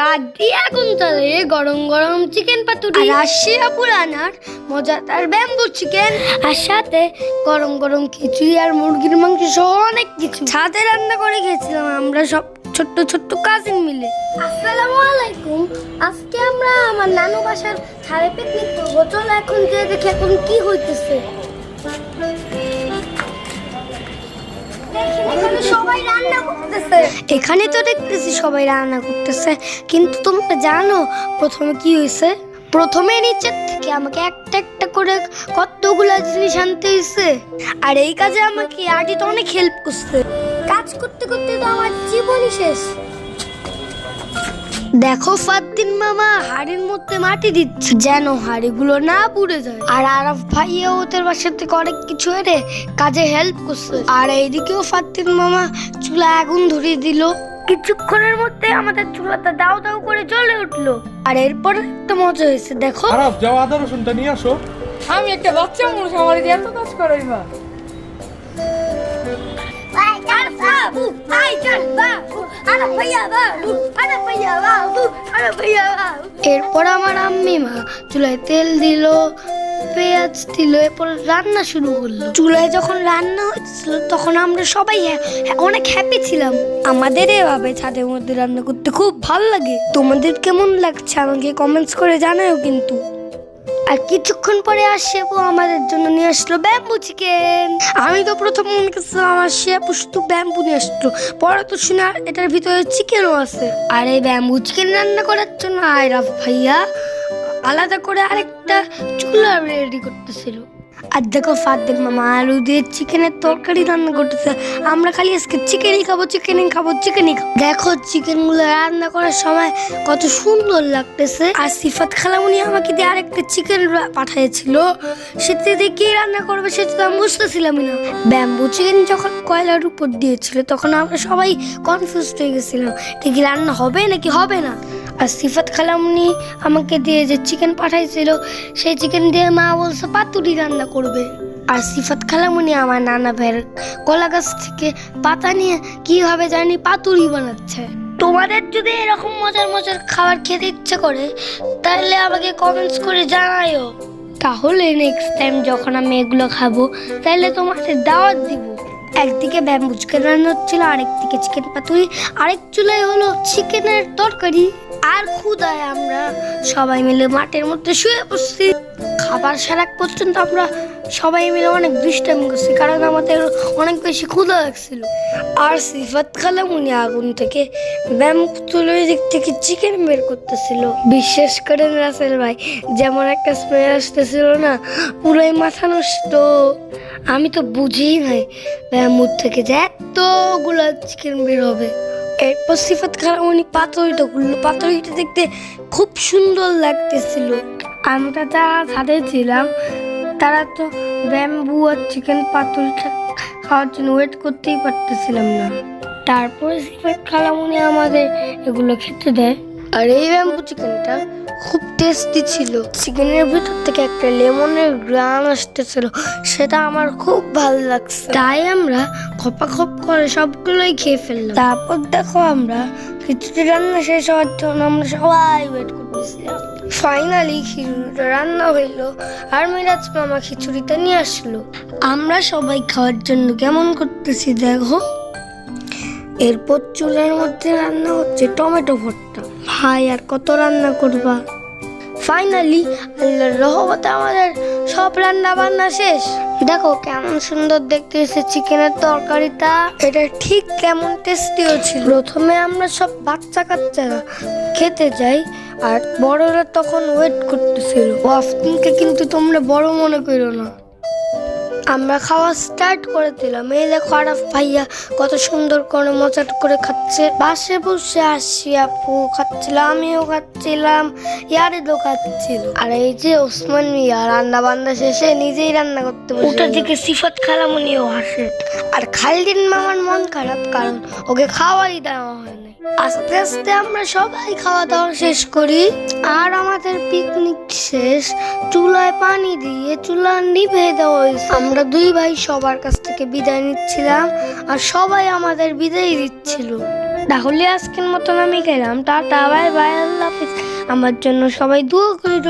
কাঠি আগুন তলে গরম গরম চিকেন পাতুরি আর রাশিয়া পুরানার মজাদার ব্যাম্বু চিকেন আর সাথে গরম গরম খিচুড়ি আর মুরগির মাংস সহ অনেক কিছু। ছাদে রান্না করে খেয়েছিলাম আমরা সব ছোট্ট ছোট্ট কাজিন মিলে। আসসালামু আলাইকুম। আজকে আমরা আমার নানু বাসার ছাদে পিকনিক করব। চলো এখন যে দেখি এখন কি হইতেছে। এখানে সবাই রান্না করতেছে। এখানে তো দেখতেছি সবাই রান্না করতেছে কিন্তু তোমরা জানো প্রথমে কি হয়েছে? প্রথমে নিচের থেকে আমাকে একটা একটা করে কতগুলো জিনিস আনতে হয়েছে। আর এই কাজে আমাকে আটি তো অনেক হেল্প করছে। কাজ করতে করতে তো আমার জীবনই শেষ। দেখো ফাদ্দিন মামা হাড়ির মধ্যে মাটি দিচ্ছে। যেন হাড়িগুলো না পুড়ে যায়। আর আরাফ ভাইয়া ওদের বাসার থেকে অনেক কিছু এনে কাজে হেল্প করছে। আর এইদিকেও ফাদ্দিন মামা চুলা আগুন ধরিয়ে দিল। কিছুক্ষণের মধ্যে আমাদের চুলাটা দাও দাও করে জ্বলে উঠল। আর এরপর একটা মজা হয়েছে দেখো। খারাপ যাও আদা রসুনটা নিয়ে আসো। আমি একটা বাচ্চা মানুষ আমার এত কাজ করাই বা এরপর আমার আম্মি মা চুলায় তেল দিল, পেঁয়াজ দিল, এরপর রান্না শুরু করল। চুলায় যখন রান্না হচ্ছিল, তখন আমরা সবাই হ্যা- হ্যা- অনেক হ্যাপি ছিলাম। আমাদের এভাবে ছাদের মধ্যে রান্না করতে খুব ভালো লাগে। তোমাদের কেমন লাগছে আমাকে কমেন্টস করে জানাও কিন্তু। আর কিছুক্ষণ পরে আর শেপু আমাদের জন্য নিয়ে আসলো ব্যাম্বু চিকেন আমি তো প্রথম মনে করছিলাম আমার শেপু শুধু ব্যাম্বু নিয়ে আসলো। পরে তো শুনে এটার ভিতরে চিকেনও আছে। আর এই ব্যাম্বু চিকেন রান্না করার জন্য আয়রাফ ভাইয়া আলাদা করে আরেকটা চুলা রেডি করতেছিল। আর দেখো ফাদ্দের মামা, আলু দিয়ে চিকেনের তরকারি রান্না করতেছে। আমরা খালি আজকে চিকেনই খাব চিকেনই খাব চিকেনই খাব। দেখো চিকেনগুলো রান্না করার সময় কত সুন্দর লাগতেছে। আর সিফাত খালামুনি আমাকে দিয়ে আরেকটা চিকেন পাঠিয়েছিল। সেটা দিয়ে কি রান্না করবে সেটা তো আমি বুঝতেছিলামই না। ব্যাম্বু চিকেন যখন কয়লার উপর দিয়েছিল, তখন আমরা সবাই কনফিউজ হয়ে গেছিলাম। এটা রান্না হবে নাকি হবে না? আর সিফাত খালামনি আমাকে দিয়ে যে চিকেন পাঠাইছিল, সেই চিকেন দিয়ে মা বলছে পাতুরি রান্না করবে। আর সিফাত খালামুনি আমার নানা ভাইয়ের কলা গাছ থেকে পাতা নিয়ে কীভাবে জানি পাতুরি বানাচ্ছে। তোমাদের যদি এরকম মজার মজার খাবার খেতে ইচ্ছে করে, তাহলে আমাকে কমেন্টস করে জানাইও তাহলে নেক্সট টাইম যখন আমি এগুলো খাব, তাহলে তোমাদের দাওয়াত দিব। একদিকে ব্যাম্বু চিকেন রান্না হচ্ছিল, আরেকদিকে চিকেন পাতুরি, আরেক চুলায় হলো চিকেনের তরকারি। আর ক্ষুদায় আমরা সবাই মিলে মাঠের মধ্যে শুয়ে পড়ছি। খাবার সারাক পর্যন্ত আমরা সবাই মিলে অনেক দুষ্টামি করছি, কারণ আমাদের অনেক বেশি ক্ষুদা লাগছিল। আর সিফাত খালাম, উনি আগুন থেকে ব্যাম্বু তুলে দিক থেকে চিকেন বের করতেছিল। বিশ্বাস করেন রাসেল ভাই, যেমন একটা স্মেল আসতেছিল না, পুরোই মাথা নষ্ট। আমি তো বুঝিই নাই ব্যাম্বুর থেকে যে এতগুলো চিকেন বের হবে। এরপর সিফাত উনি পাতুরিটা খুললো। পাথরিটা দেখতে খুব সুন্দর লাগতেছিল। আমরা যারা ছাদে ছিলাম, তারা তো ব্যাম্বু আর চিকেন পাতুরিটা খাওয়ার জন্য ওয়েট করতেই পারতেছিলাম না। তারপরে সিফাত খালামুনি আমাদের এগুলো খেতে দেয়। আর এই ব্যাম্বু চিকেনটা খুব টেস্টি ছিল। চিকেনের ভিতর থেকে একটা লেমনের গ্রান আসতেছিল, সেটা আমার খুব ভালো লাগছে। তাই আমরা খপা খপ করে সবগুলোই খেয়ে ফেললাম। তারপর দেখো আমরা খিচুড়ি রান্না শেষ হওয়ার জন্য আমরা সবাই ওয়েট করতেছিলাম। ফাইনালি খিচুড়িটা রান্না হইল আর মিরাজ মামা খিচুড়িটা নিয়ে আসলো। আমরা সবাই খাওয়ার জন্য কেমন করতেছি দেখো। এরপর চুলার মধ্যে রান্না হচ্ছে টমেটো ভর্তা। ভাই, আর কত রান্না করবা? ফাইনালি আল্লাহর রহমতে আমাদের সব রান্না বান্না শেষ। দেখো কেমন সুন্দর দেখতে এসে চিকেনের তরকারিটা। এটা ঠিক কেমন টেস্টিও ছিল। প্রথমে আমরা সব বাচ্চা কাচ্চারা খেতে যাই, আর বড়রা তখন ওয়েট করতেছিল। ওয়াফটিংকে কিন্তু তোমরা বড় মনে করো না। আমরা খাওয়া স্টার্ট করে দিলাম। এই দেখো আরাফ ভাইয়া কত সুন্দর করে মজা করে খাচ্ছে। বাসে বসে আসি আপু খাচ্ছিল আমিও খাচ্ছিলাম ইয়ারেদও খাচ্ছিল। আর এই যে ওসমান মিয়া রান্না বান্না শেষে নিজেই রান্না করতে বসে ওটা থেকে সিফাত খালামুনিও হাসে। আর খালদিন মামার মন খারাপ কারণ ওকে খাওয়াই দেওয়া হয় নাই। আস্তে আস্তে আমরা সবাই খাওয়া দাওয়া শেষ করি। আর আমাদের পিকনিক শেষ। চুলায় পানি দিয়ে চুলা নিভে দেওয়া হয়েছে। আমরা দুই ভাই সবার কাছ থেকে বিদায় নিচ্ছিলাম আর সবাই আমাদের বিদায় দিচ্ছিল। তাহলে আজকের মতন আমি গেলাম টাটা, বাই বাই, আল্লাহ হাফিজ। আমার জন্য সবাই দোয়া করিল